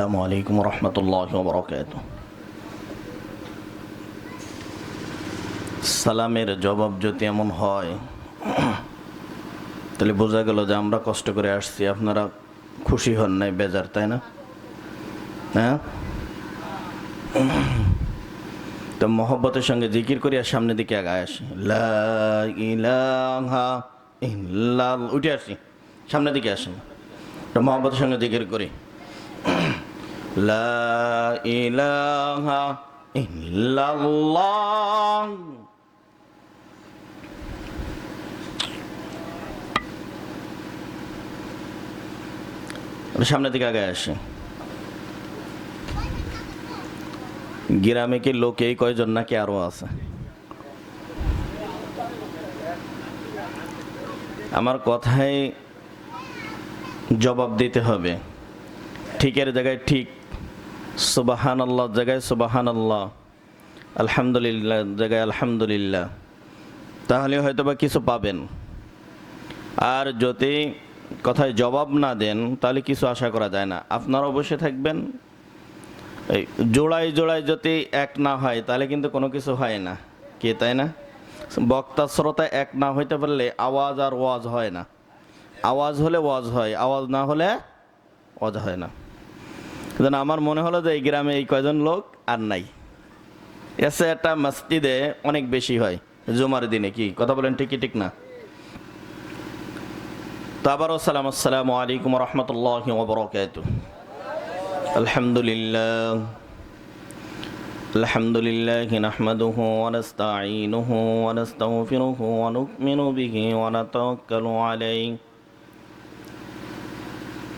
আসসালামু আলাইকুম রহমতুল্লাহ বরকাত সালামের জবাব যদি এমন হয়, তাহলে বোঝা গেল যে আমরা কষ্ট করে আসছি, আপনারা খুশি হন নাই, বেজার, তাই না? হ্যাঁ? তো মহব্বতের সঙ্গে জিকির করি আর সামনের দিকে আগায় আসি। উঠে আসি, সামনের দিকে আসেন। তো মহব্বতের সঙ্গে জিকির করি। লা ইলাহা ইল্লাল্লাহ। সামনের দিকে আগে আসে। গ্রামে কি লোক এই কয়জন নাকি আরও আছে? আমার কথায় জবাব দিতে হবে। ঠিকের জায়গায় ঠিক সুবাহান আল্লাহ জায়গায় সুবাহান আল্লাহ আলহামদুলিল্লাহ, জায়গায় আলহামদুলিল্লাহ। তাহলে হয়তো বা কিছু পাবেন। আর যদি কথায় জবাব না দেন, তাহলে কিছু আশা করা যায় না। আপনারা অবশ্যই থাকবেন। এই জোড়ায় জোড়ায় যদি এক না হয়, তাহলে কিন্তু কোনো কিছু হয় না। কে, তাই না? বক্তা, শ্রোতা এক না হইতে পারলে আওয়াজ আর ওয়াজ হয় না। আওয়াজ হলে ওয়াজ হয়, আওয়াজ না হলে ওয়াজ হয় না। যেন আমার মনে হলো যে এই গ্রামে এই কয়জন লোক আর নাই এসে একটা মসজিদে অনেক বেশি হয় জুমার দিনে কি কথা বলেন ঠিকই ঠিক না তো আবারও সালাম আসসালামু আলাইকুম রহমতুল্লাহ বরকাত আলহামদুলিল্লাহ الحمد لله نحمده ونستعينه ونستغفره ونؤمن به ونتوكل عليه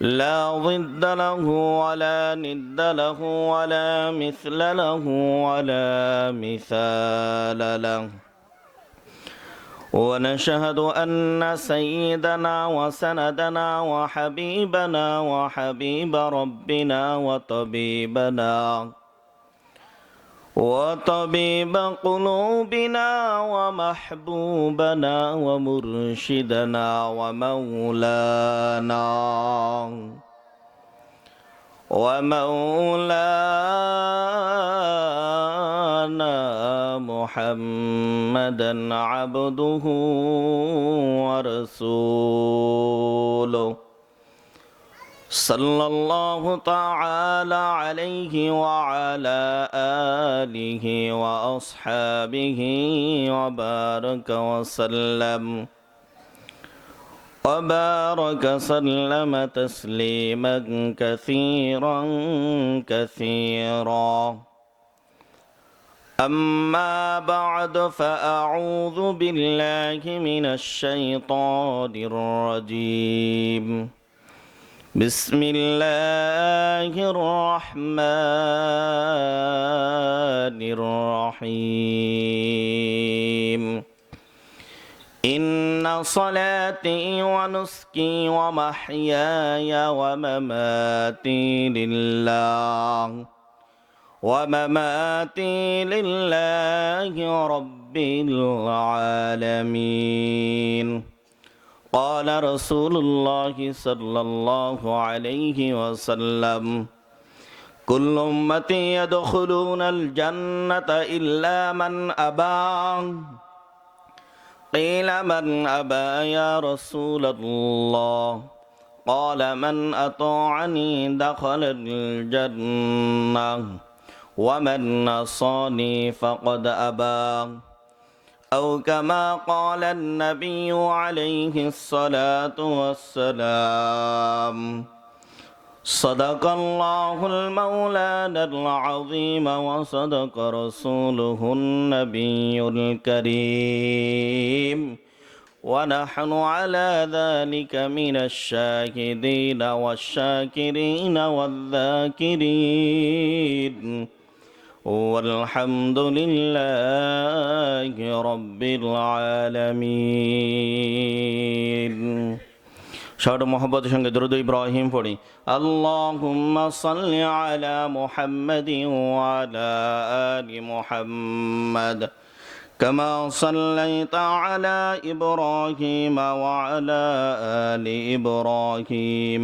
لا ضد له ولا ند له ولا مثل له ولا مثال له. ونشهد أن سيدنا وسندنا وحبيبنا وحبيب ربنا وطبيبنا وطبيب قلوبنا ومحبوبنا ومرشدنا ومولانا. ومولانا محمدا عبده ورسوله. صلى الله تعالى عليه وعلى آله وأصحابه وبارك وسلم. وبارك سلم تسليما كثيرا كثيرا. أما بعد فأعوذ بالله من الشيطان الرجيم. بسم الله الرحمن الرحيم. إن صلاتي ونسكي ومحياي ومماتي لله ومماتي لله رب العالمين. قال رسول الله صلى الله عليه وسلم كل أمتي يدخلون الجنة إلا من أبى. قيل من أبى يا رسول الله؟ قال من أطاعني دخل الجنة ومن نصاني فقد أبى. أو كما قال النبي عليه الصلاة والسلام. صدق الله المولانا العظيم وصدق رسوله النبي الكريم. ونحن على ذلك من الشاهدين والشاكرين والذاكرين. والحمد لله رب العالمين সর মোহাম্মদের সঙ্গে দরুদ ইব্রাহিম পড়ি আল্লাহুম্মা সাল্লি আলা মুহাম্মাদিন ওয়া আলা আলি মুহাম্মাদ كما صليت على إبراهيم وعلى آل إبراهيم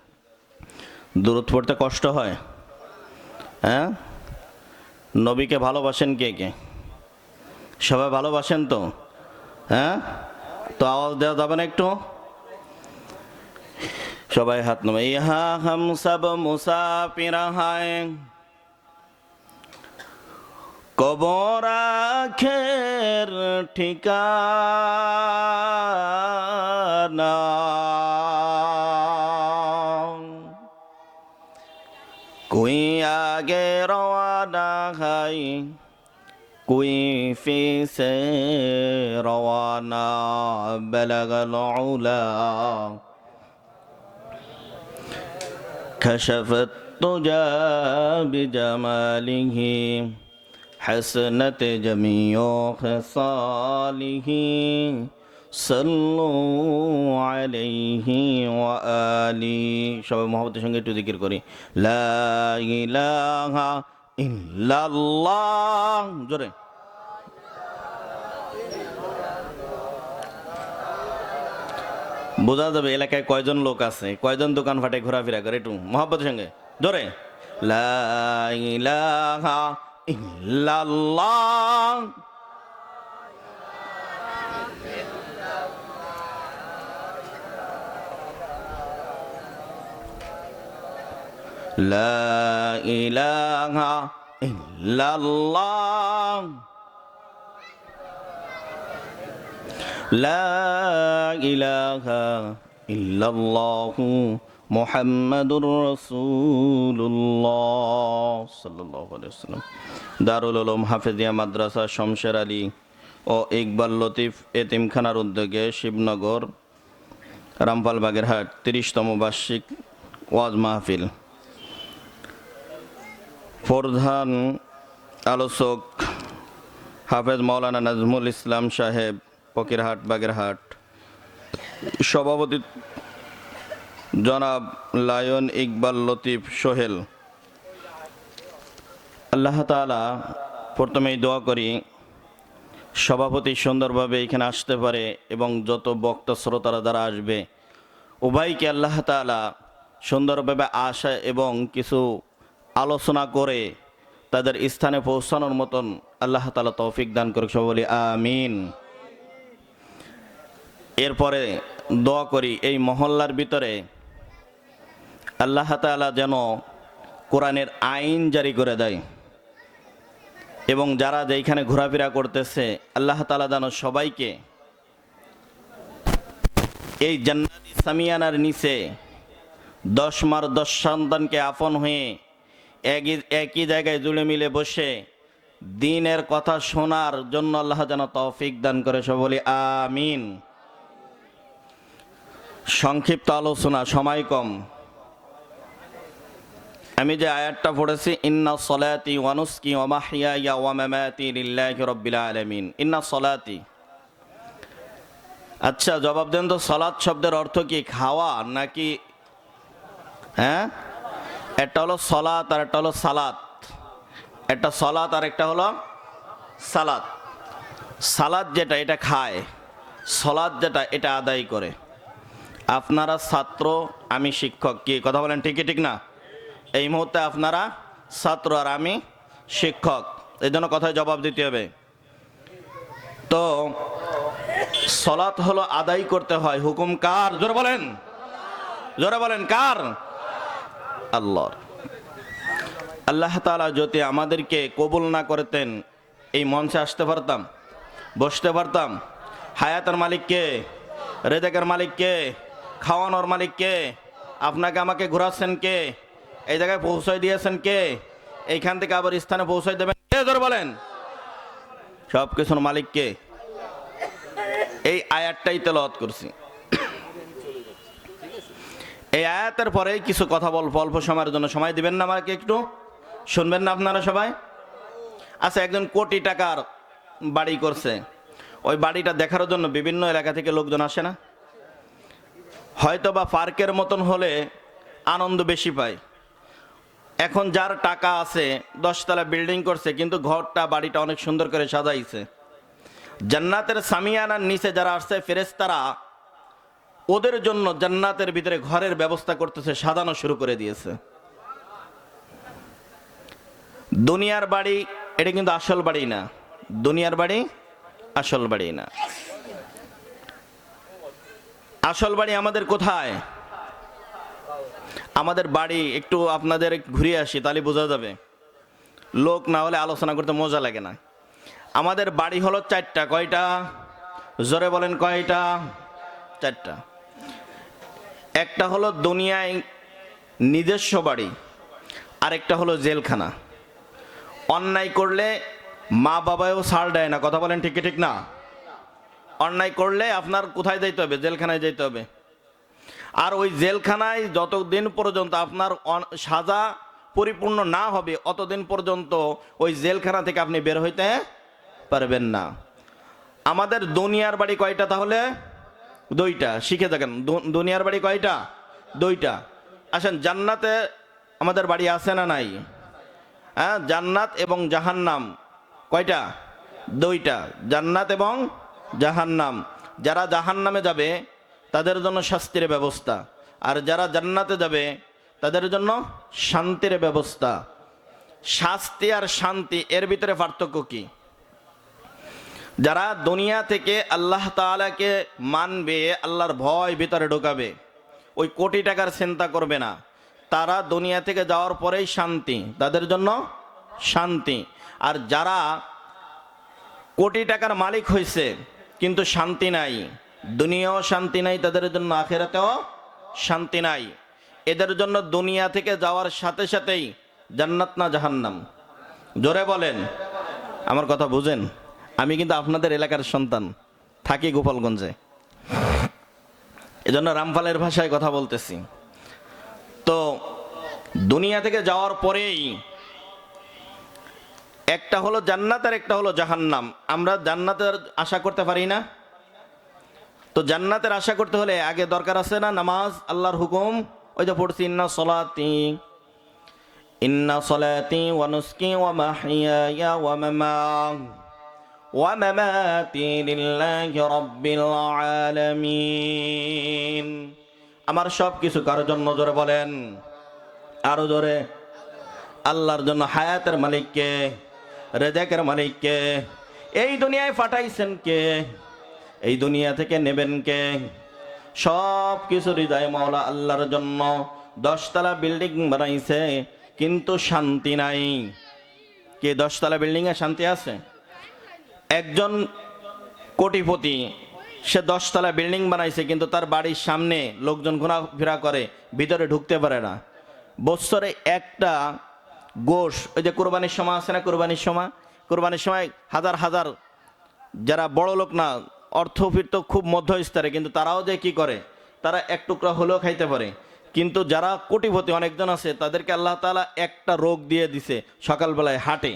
দূরত পড়তে কষ্ট হয়। হ্যাঁ? নবীকে ভালোবাসেন কে কে? সবাই ভালোবাসেন তো? হ্যাঁ? তো আওয়াজ দেওয়া যাবে না একটু? সবাই হাত নামে ইহা হাম সব মুসাফির হায়। কবর আখের ঠিকানা। আগে রওয়ানা كوي في ফিসে রওয়ানা বেলাগল উলা كشفت بجماله حسنت جميع خصاله আলাইহি ওয়া আলি। সবাই মহব্বতের সঙ্গে একটু জিকির করি। লা ইলাহা ইল্লাল্লাহ। জোরে। বোঝা যাবে এলাকায় কয়জন লোক আছে, কয়জন দোকান ফাটে, ঘোরাফেরা করে একটু মহব্বতের সঙ্গে। জোরে। লা ইলাহা ইল্লাল্লাহ। لا إله إلا الله لا إله إلا الله محمد رسول الله صلى الله عليه وسلم দারুল উলুম হাফেজিয়া মাদ্রাসা শমশের আলী ও ইকবাল লতিফ এতিমখানার উদ্যোগে শিবনগর রামপাল বাগেরহাট তিরিশতম বার্ষিক ওয়াজ মাহফিল প্রধান আলোচক হাফেজ মৌলানা নাজমুল ইসলাম সাহেব, ফকিরহাট, বাগেরহাট। সভাপতি জনাব লায়ন ইকবাল লতিফ সোহেল। আল্লাহ তালা প্রথমেই দোয়া করি, সভাপতি সুন্দরভাবে এখানে আসতে পারে এবং যত বক্তা, শ্রোতারা দ্বারা আসবে, উভয়কে আল্লাহ তালা সুন্দরভাবে আসা এবং কিছু আলোচনা করে তাদের স্থানে পৌঁছানোর মতন আল্লাহ তালা তৌফিক দান করুক বলি আমিন। এরপরে দোয়া করি, এই মহল্লার ভিতরে আল্লাহ তালা যেন কোরআনের আইন জারি করে দেয় এবং যারা যেইখানে ঘোরাফেরা করতেছে, আল্লাহ তালা যেন সবাইকে এই জান্নাতি সামিয়ানার নিচে দশ মার দশ সন্তানকে আপন হয়ে একই একই জায়গায় জুড়ে মিলে বসে দিনের কথা শোনার জন্য আল্লাহ যেন তৌফিক দান করে বলি, আমিন। সংক্ষিপ্ত আলোচনা, সময় কম। আমি যে আয়াতটা পড়েছি, ইন্না সলাতি ওয়ানুসকি ওমাহিয়া ইয়া ওয়ামামাতি লিল্লাহি রাব্বিল আলামিন। ইন্না সলাতি। আচ্ছা জবাব দেন তো, সলাৎ শব্দের অর্থ কি, খাওয়া নাকি হ্যাঁ? একটা হলো সলাত আর একটা হলো সালাত। একটা সলাত আর একটা হলো সালাত সালাদ যেটা, এটা খায়। সলাদ যেটা, এটা আদায় করে। আপনারা ছাত্র, আমি শিক্ষক। কি, কথা বলেন ঠিকই ঠিক না? এই মুহূর্তে আপনারা ছাত্র আর আমি শিক্ষক। এই জন্য কথায় জবাব দিতে হবে। তো, সলাৎ হলো আদায় করতে হয়। হুকুম কার? জোরে বলেন। জোরে বলেন, কার? আল্লাহর আল্লাহ তাআলা যদি আমাদেরকে কবুল না করতেন, এই মঞ্চে আসতে পারতাম, বসতে পারতাম, হায়াতের মালিককে, রেজেকের মালিককে, খাওয়ানোর মালিককে, আপনাকে আমাকে ঘোরাচ্ছেন কে, এই জায়গায় পৌঁছায় দিয়েছেন কে, এইখান থেকে আবার স্থানে পৌঁছায় দেবেন কে, জোরে বলেন। সব কিছুর মালিককে এই আয়াতটাই তেলাওয়াত করছি। এই আয়াতের পরে কিছু কথা বলব, অল্প সময়ের জন্য সময় দিবেন না আমাকে একটু? শুনবেন না আপনারা সবাই? আচ্ছা একজন কোটি টাকার বাড়ি করছে। ওই বাড়িটা দেখার জন্য বিভিন্ন এলাকা থেকে লোকজন আসে না? হয়তো বা পার্কের মতন হলে আনন্দ বেশি পায়। এখন যার টাকা আছে, দশতলা বিল্ডিং করছে, কিন্তু ঘরটা, বাড়িটা অনেক সুন্দর করে সাজাইছে। জান্নাতের সামিয়ানার নিচে যারা আসছে ফেরেস্তারা ওদের জন্য জান্নাতের ভিতরে ঘরের ব্যবস্থা করতেছে, সাজানো শুরু করে দিয়েছে। দুনিয়ার বাড়ি, এটা কিন্তু আসল বাড়ি না। দুনিয়ার বাড়ি, আসল বাড়ি না। আসল বাড়ি আমাদের কোথায়? আমাদের বাড়ি, একটু আপনাদের ঘুরে আসি, তাহলে বোঝা যাবে। লোক না হলে আলোচনা করতে মজা লাগে না। আমাদের বাড়ি হলো চারটা, কয়টা? জোরে বলেন কয়টা? চারটা। একটা হলো দুনিয়ায় নিজস্ব বাড়ি, আরেকটা হলো জেলখানা। অন্যায় করলে মা বাবাও ছাড় দেয় না, কথা বলেন ঠিক ঠিক না? অন্যায় করলে আপনার কোথায় যাইতে হবে? জেলখানায় যাইতে হবে। আর ওই জেলখানায় যতদিন পর্যন্ত আপনার সাজা পরিপূর্ণ না হবে, অতদিন পর্যন্ত ওই জেলখানা থেকে আপনি বের হইতে পারবেন না। আমাদের দুনিয়ার বাড়ি কয়টা তাহলে? দুইটা, শিখে থাকেন দুনিয়ার বাড়ি কয়টা? দুইটা। আসেন, জান্নাতে আমাদের বাড়ি আছে না নাই? হ্যাঁ জান্নাত এবং জাহান্নাম কয়টা? দুইটা। জান্নাত এবং জাহান্নাম। যারা জাহান্নামে যাবে, তাদের জন্য শাস্তির ব্যবস্থা। আর যারা জান্নাতে যাবে, তাদের জন্য শান্তির ব্যবস্থা। শাস্তি আর শান্তি, এর ভিতরে পার্থক্য কি? যারা দুনিয়া থেকে আল্লাহ তাআলাকে মানবে, আল্লাহর ভয় ভিতরে ঢোকাবে, ওই কোটি টাকার চিন্তা করবে না। তারা দুনিয়া থেকে যাওয়ার পরেই শান্তি, তাদের জন্য শান্তি। আর যারা কোটি টাকার মালিক হয়েছে কিন্তু শান্তি নাই, দুনিয়াও শান্তি নাই, তাদের জন্য আখেরাতেও শান্তি নাই। এদের জন্য দুনিয়া থেকে যাওয়ার সাথে সাথেই জান্নাত না জাহান্নাম। জোরে বলেন, আমার কথা বুঝেন? আমি কিন্তু আপনাদের এলাকার সন্তান। থাকি গোপালগঞ্জে। এজন্য রামপালের ভাষায় কথা বলতেছি। তো দুনিয়া থেকে যাওয়ার পরেই একটা হলো জান্নাত আর একটা হলো জাহান্নাম। আমরা জান্নাতের আশা করতে পারি না। তো জান্নাতের আশা করতে হলে আগে দরকার আছে না নামাজ, আল্লাহর হুকুম? ওই যে পড়ছি, ইন্না সলাতি ইন্না সলাতি ওয়া নুসকি ওয়া মাহইয়ায়া ওয়া মামা মামাতি লিল্লাহি রাব্বিল আলামিন আমার সব কিছু কারোর জন্য জোরে বলেন? আরও জোরে। আল্লাহর জন্য হায়াতের মালিককে, রেজেকের মালিককে। এই দুনিয়ায় ফাটাইছেন কে? এই দুনিয়া থেকে নেবেন কে? সব কিছু হৃদয় মাওলা আল্লাহর জন্য দশতলা বিল্ডিং বানাইছে, কিন্তু শান্তি নাই। কে দশতলা বিল্ডিংয়ে শান্তি আছে? একজন কোটিপতি, সে দশতলা বিল্ডিং বানাইছে, কিন্তু তার বাড়ির সামনে লোকজন ঘোরাফেরা করে, ভিতরে ঢুকতে পারে না। বছরে একটা গোশ, ওই যে কোরবানির সময় আছে না, কোরবানির সময়? কোরবানির সময় হাজার হাজার, যারা বড় লোক না অর্থফির তো খুব মধ্যস্তরে কিন্তু তারাও যে কি করে? তারা এক টুকরা হলেও খাইতে পারে। কিন্তু যারা কোটিপতি অনেকজন আছে, তাদেরকে আল্লাহ তাআলা একটা রোগ দিয়ে দিছে সকালবেলায় হাটে।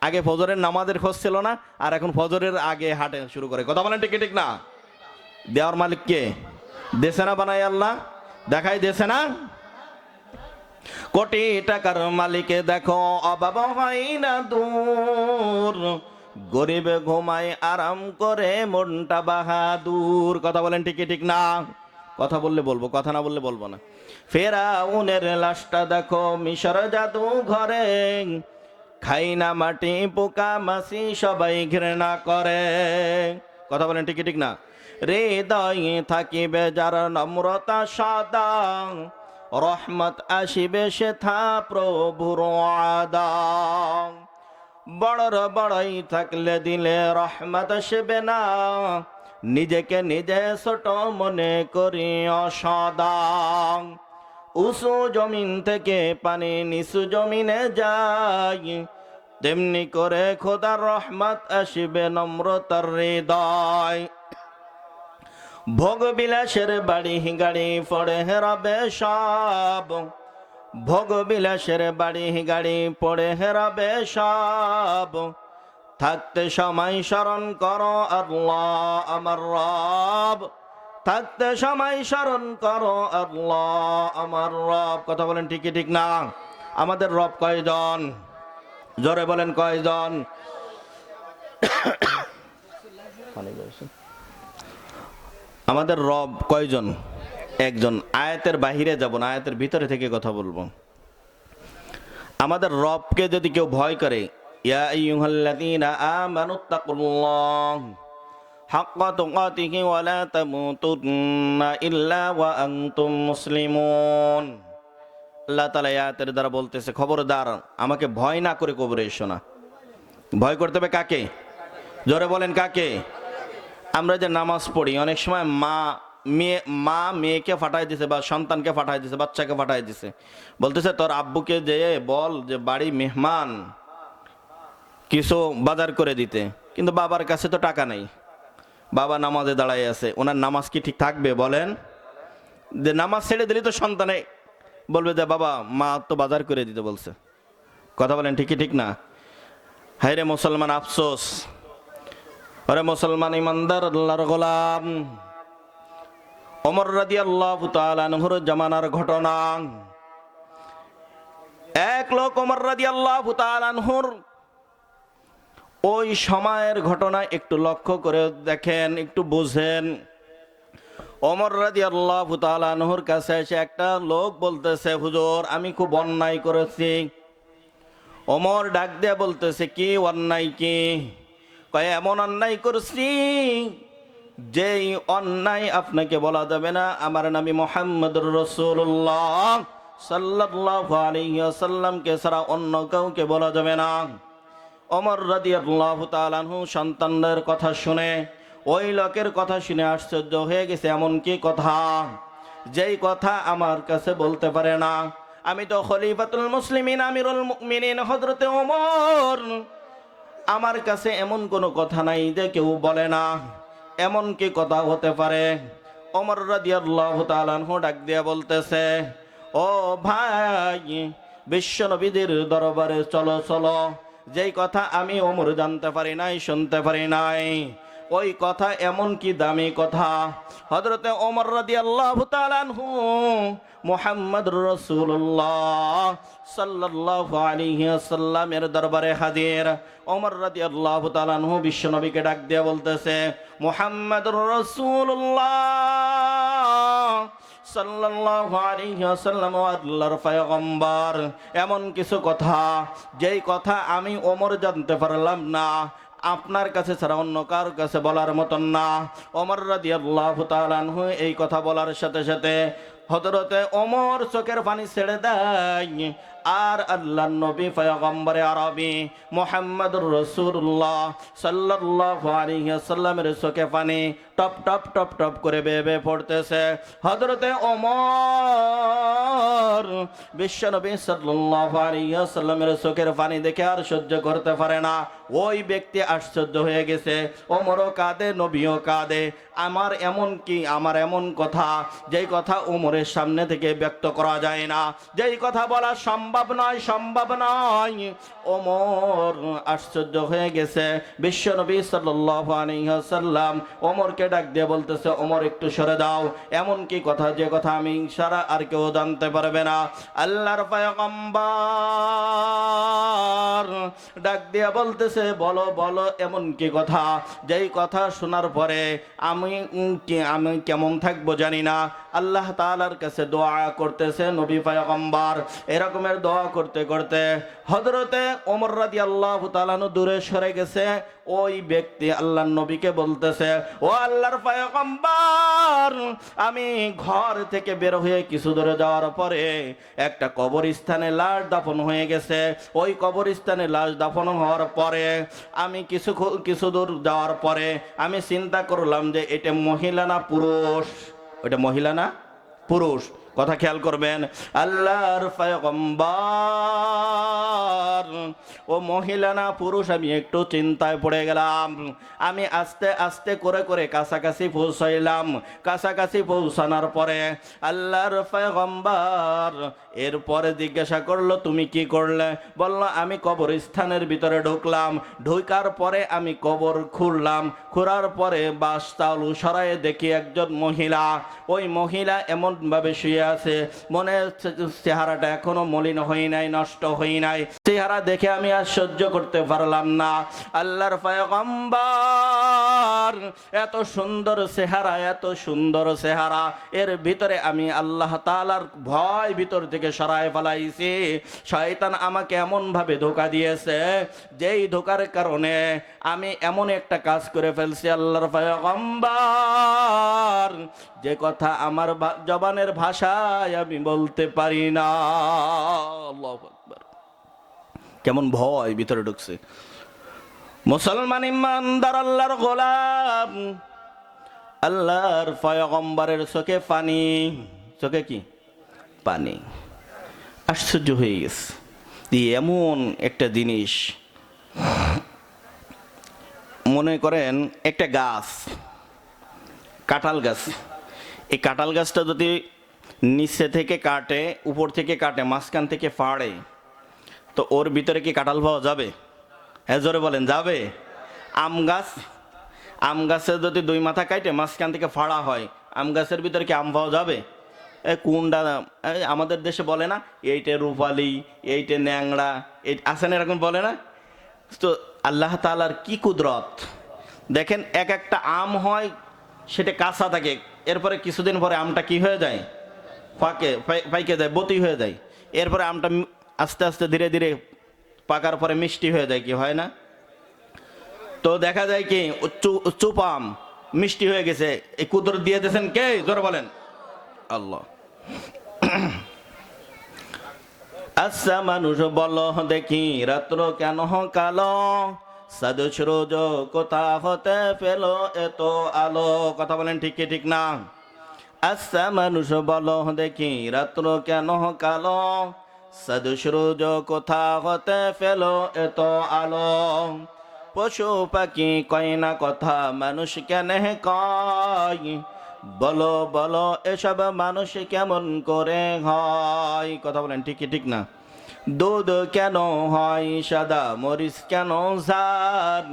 আগে ফজরের নামাজের খোঁজ ছিল না, আর এখন ফজরের আগে হাটে শুরু করে। কথা বলেন ঠিক ঠিক না? দেওয়ার মালিককে দেশে না বানাই আল্লাহ? দেখাই দেশে না? কোটি টাকার মালিকে দেখো, অভাব হয় না দূর। গরিবে ঘুমায় আরাম করে, মনটা বাহাদুর। কথা বলেন ঠিকই ঠিক না? কথা বললে বলব, কথা না বললে বলব না। ফেরাউনের লাশটা দেখো, মিশর জাদু ঘরে। খাই না মাটি, পোকা মাসি সবাই ঘৃণা করে। কথা বলেন ঠিকই ঠিক না? হৃদয়ে থাকিবে যার নম্রতা সাদা, রহমত আসিবে সে থা প্রভুর আদা। বড়র বড়ই থাকলে দিলে রহমত আসবে না, নিজেকে নিজে ছোট মনে করি অসদা উঁচু জমিন থেকে পানি নিচু জমিনে যায়। তেমনি করে খোদার রহমত আসিবে নম্রতার হৃদয়। ভোগ বিলাসের বাড়ি গাড়ি পড়ে হেরাবে সব। ভোগ বিলাসের বাড়ি গাড়ি পড়ে হেরাবে সব। থাকতে সময় স্মরণ করো আল্লাহ আমার রব। থাকতে সময় স্মরণ করো আল্লাহ, আমার রব। কথা বলেন ঠিকই ঠিক না? আমাদের রব কয়জন? জোরে বলেন কয়জন? আমাদের রব কয়জন? একজন। আয়াতের বাহিরে যাব না, আয়াতের ভিতরে থেকে কথা বলব। আমাদের রবকে যদি কেউ ভয় করে, ইয়া আইয়ুহাল্লাযীনা আমানুত্তাকুল্লাহ ওয়া লা তামুতুন্না ইল্লা ওয়া আনতুম মুসলিমুন। আল্লাহ এই আয়াতের দ্বারা বলতেছে, খবরদার, আমাকে ভয় না করে কবরে এসো না। ভয় করতে হবে কাকে? জোরে বলেন কাকে? আমরা যে নামাজ পড়ি, অনেক সময় মা, মেয়ে, মা মেয়েকে ফাটাই দিছে বা সন্তানকে ফাটাই দিছে, বাচ্চাকে ফাটাই দিছে। বলতেছে, তোর আব্বুকে যে বল যে বাড়ি মেহমান, কিছু বাজার করে দিতে। কিন্তু বাবার কাছে তো টাকা নেই। বাবা নামাজে দাঁড়াই আছে, ওনার নামাজ কি ঠিক থাকবে বলেন? যে নামাজ ছেড়ে দিলে তো সন্তানে বলবে যে, বাবা, মা তো বাজার করে দিতে বলছে। কথা বলেন, ঠিকই ঠিক না? হায় রে মুসলমান, আফসোস। আরে মুসলমান ইমানদার, আল্লাহর গোলাম। অমর রাদি আল্লাহ তালানহুর জামানার ঘটনা। এক লোক অমর রাদি আল্লাহ তালানহুর ওই সময়ের ঘটনা একটু লক্ষ্য করে দেখেন, একটু বুঝেন। অমর রাদি আল্লাহ কাছে এসে একটা লোক বলতেছে, হুজুর, আমি খুব অন্যায় করেছি। অমর ডাক দিয়ে বলতেছে, কি অন্যায় কি? কয়, এমন অন্যায় করছি যেই অন্যায় আপনাকে বলা যাবে না। আমার নামি মোহাম্মদ রসুল্লাহ সাল্লাহ আলিয়াসাল্লামকে ছাড়া অন্য কাউকে বলা যাবে না। অমর রাদি আল্লাহ তালানহু সন্তানদের কথা শুনে, ওই লোকের কথা শুনে আশ্চর্য হয়ে গেছে, এমন কি কথা? যেই কথা আমার কাছে বলতে পারে না। আমি তো খলিফাতুল মুসলিমিন, আমিরুল মুমিনিন হজরতে ওমর। আমার কাছে এমন কোনো কথা নাই যে কেউ বলে না। এমন কি কথা হতে পারে? অমর রাদিয়াল্লাহু আনহু ডাক দিয়া বলতেছে, ও ভাই বিশ্ব নবীদের দরবারে চলো চলো। যেই কথা আমি ওমর জানতে পারি নাই, শুনতে পারি নাই, ওই কথা এমন কি দামি কথা? হজরতে ওমর তাআলা আনহু মোহাম্মদ রসুল্লাহ সাল্লাল্লাহু আলাইহি ওয়াসাল্লামের দরবারে হাজির। ওমর রাদিয়াল্লাহু তাআলা আনহু বিশ্বনবীকে ডাক দিয়ে বলতেছে মোহাম্মদ রসুল্লাহ এমন কিছু কথা, যেই কথা আমি ওমর জানতে পারলাম না, আপনার কাছে ছাড়া অন্য কার কাছে বলার মতন না। অমর তাআলা আনহু এই কথা বলার সাথে সাথে হজরতে অমর চোখের পানি ছেড়ে দেয়। আর আল্লাহ নবী পয়গম্বরে আরবি মোহাম্মদুর রসুল্লাহ আলাইহি সাল্লামের চোখে পানি টপ টপ টপ টপ করে বেয়ে বেয়ে পড়তেছে। হজরতে ওমর বিশ্বনবী সাল্লাল্লাহু আলাইহি সাল্লামের চোখের পানি দেখে আর সহ্য করতে পারে না। ওই ব্যক্তি আশ্চর্য হয়ে গেছে। ওমরও কাঁদে, নবীও কাঁদে। আমার এমন কি? আমার এমন কথা? যেই কথা ওমরের সামনে থেকে ব্যক্ত করা যায় না। যেই কথা বলা সম্ভব নয়, সম্ভব নয়। ওমর আশ্চর্য হয়ে গেছে। সাল্লাল্লাহু আলাইহি সাল্লাম ওমরকে ডাক দিয়ে বলতেছে, ওমর, একটু সরে দাও। এমন কি কথা? যে কথা আমি সারা আর কেউ জানতে পারবে না। আল্লাহর পয়গম্বর ডাক দিয়া বলতেছে, বলো বলো, এমন কি কথা? যেই কথা শোনার পরে আমি আমি কেমন থাকব জানি না। আল্লাহ তালার কাছে দোয়া করতেছে নবী পয়গম্বর। এরকমের দোয়া করতে করতে হযরতে ওমর রাদিয়াল্লাহু তাআলা দূরে সরে গেছে। ওই ব্যক্তি আল্লাহর নবীকে বলতেছে, ও আল্লাহর পয়গম্বর, আমি ঘর থেকে বের হয়ে কিছু দূরে যাওয়ার পরে একটা কবরস্থানে লাশ দাফন হয়ে গেছে। ওই কবরস্থানে লাশ দাফন হওয়ার পরে আমি কিছু কিছু দূর যাওয়ার পরে আমি চিন্তা করলাম যে এটা মহিলা না পুরুষ? ওটা মহিলা না? পুরুষ। কথা খেয়াল করবেন। আল্লাহর পয়গম্বর। ও মহিলা না পুরুষ, আমি একটু চিন্তায় পড়ে গেলাম। আমি আস্তে আস্তে করে করে কাছাকাছি পৌঁছাইলাম। কাছাকাছি পৌঁছানোর পরে আল্লাহর পয়গম্বর এরপরে জিজ্ঞাসা করল, তুমি কি করলে? বলল, আমি কবরস্থানের ভিতরে ঢুকলাম। ঢুকার পরে আমি কবর খুললাম। খোলার পরে বাস চালু সরায়ে দেখি একজন মহিলা। ওই মহিলা এমন ভাবে শুয়ে আছে। মনে হচ্ছে চেহারাটা এখনও মলিন হই নাই নষ্ট হই নাই। চেহারা দেখে আমি আর সহ্য করতে পারলাম না। আল্লাহর পয়গম্বর, এত সুন্দর চেহারা, এত সুন্দর চেহারা। এর ভিতরে আমি আল্লাহ তাআলার ভয় ভিতর থেকে সরায় ফেলাইছি। শয়তান আমাকে এমন ভাবে ধোকা দিয়েছে, যেই ধোকার কারণে আমি এমন একটা কাজ করে ফেলছি আল্লাহর পয়গম্বর। যে কথা আমার জবানের ভাষায় আমি বলতে পারি না। আল্লাহু কেমন ভয় ভিতরে ঢুকছে। মুসলমান ইমানদার আল্লাহর গোলাম। আল্লাহর পয়গম্বরের চোখে পানি। চোখে কি? পানি। আশ্চর্য হয়ে গেছে। এমন একটা জিনিস। মনে করেন একটা গাছ, কাঁঠাল গাছ। এই কাঁঠাল গাছটা যদি নিচে থেকে কাটে, উপর থেকে কাটে, মাঝখান থেকে ফাড়ে তো ওর ভিতরে কি কাঁঠাল পাওয়া যাবে? হ্যাঁ জোরে বলেন, যাবে? আম গাছ? আম গাছের যদি দুই মাথা কাটে মাঝখান থেকে ফাড়া হয়, আম গাছের ভিতরে কি আম পাওয়া যাবে? এ এই আমাদের দেশে বলে না, এইটে রূপালি, এইটে ন্যাংড়া, এই আছে না এরকম বলে না? তো আল্লাহ তালার কি কুদরত? দেখেন, এক একটা আম হয়, সেটা কাঁচা থাকে, এরপরে কিছুদিন পরে আমটা কি হয়ে যায়? পাই- পাইকে যায়, বতি হয়ে যায়। এরপরে আমটা আস্তে আস্তে ধীরে ধীরে পাকার পরে মিষ্টি হয়ে যায় কি, হয় না? তো দেখা যায় কি চুপাম মিষ্টি হয়ে গেছে। এই কুদর দিয়ে দিয়েছেন কে? জোরে বলেন। আল্লাহ। আচ্ছা মানুষ বল, দেখি, রাত্র কেন কালো? সাধু সুরজ কোথা হতে পেল এত আলো? কথা বলেন ঠিক কি, ঠিক না? আচ্ছা মানুষ বল, দেখি, রাত্র কেন কালো? সাধু সুরজ কোথা হতে পেল এত আলো। পশু পাখি কয় না কথা, মানুষ কেন কয়? বলো বলো, এসব মানুষ কেমন করে হয়? কথা বলেন ঠিকই ঠিক না? দুধ কেন হয়, সাদা মরিচ কেন ঝাল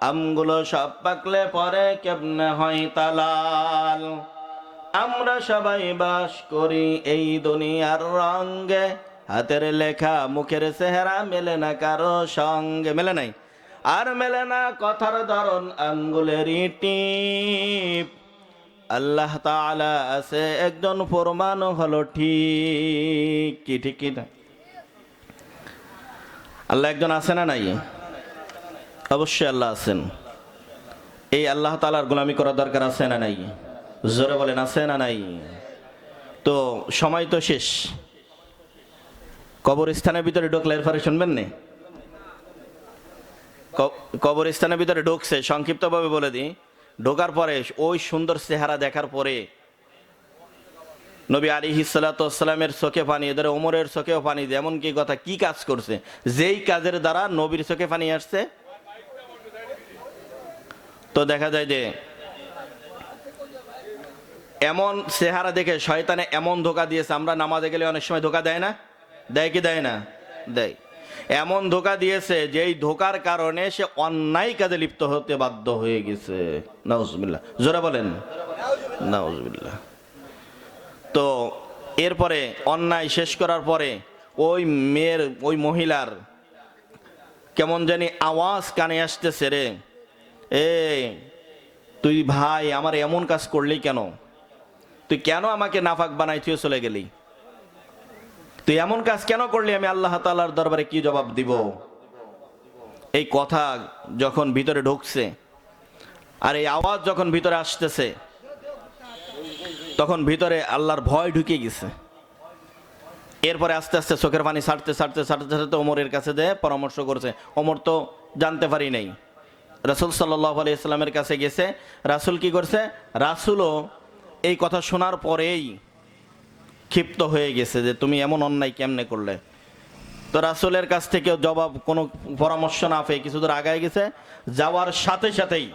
আমগুলো সব পাকলে পরে কেমনে হয় তালাল? আমরা সবাই বাস করি এই দুনিয়ার রঙ্গে। হাতের লেখা মুখের চেহারা মেলে না কারও সঙ্গে, মেলে নাই। আর মেলে না কথার ধরন আঙ্গুলের টিপ। আল্লাহ তাআলা আছে, একজন প্রমাণ হলো ঠিক। কি ঠিক, কি, না? আল্লাহ একজন আছে না নাই? অবশ্যই আল্লাহ আছেন। এই আল্লাহ তালার গোলামি করার দরকার আছে না নাই? জোরে বলেন, আছে না নাই? তো সময় তো শেষ। কবরস্থানের ভিতরে ঢুকলে এরপরে শুনবেন নে? কবরস্থানের ভিতরে ঢুকছে, সংক্ষিপ্তভাবে বলে দিই। ঢোকার পরে ওই সুন্দর চেহারা দেখার পরে নবী আলী হিসালাতামের চোখে পানি, এদের ওমরের চোখেও পানি দেয় এমন কি কথা কি কাজ করছে? যেই কাজের দ্বারা নবীর চোখে পানি আসছে। তো দেখা যায় যে এমন চেহারা দেখে শয়তানে এমন ধোকা দিয়েছে, আমরা নামাজে গেলে অনেক সময় ধোকা দেয় না? দেয় কি দেয় না? দেয়। এমন ধোকা দিয়েছে যে এই ধোকার কারণে সে অন্যায় কাজে লিপ্ত হতে বাধ্য হয়ে গেছে। নাউজবিল্লাহ। জোরে বলেন। নাউজবিল্লাহ। তো এরপরে অন্যায় শেষ করার পরে ওই মেয়ের, ওই মহিলার কেমন জানি আওয়াজ কানে আসতেছে রে। এ তুই ভাই, আমার এমন কাজ করলি কেন? তুই কেন আমাকে নাফাক বানাই চলে গেলি? তুই এমন কাজ কেন করলি আমি আল্লাহ তাআলার দরবারে কি জবাব দিব? এই কথা যখন ভিতরে ঢুকছে, আর এই আওয়াজ যখন ভিতরে আসতেছে, তখন ভিতরে আল্লাহর ভয় ঢুকে গেছে। এরপরে আস্তে আস্তে চোখের পানি ছাড়তে ছাড়তে ছাড়তে ছাড়তে ওমরের কাছে দেয় পরামর্শ করছে, ওমর তো জানতে পারি নাই। রাসুল সাল্লাহ আলি ইসলামের কাছে গেছে, রাসুল কি করছে? রাসুলও এই কথা শোনার পরেই ক্ষিপ্ত হয়ে গেছে যে তুমি এমন অন্যায় কেমনে করলে? তো রাসুলের কাছ থেকে জবাব, কোনো পরামর্শ না পেয়ে কিছু দূর আগায় গেছে। যাওয়ার সাথে সাথেই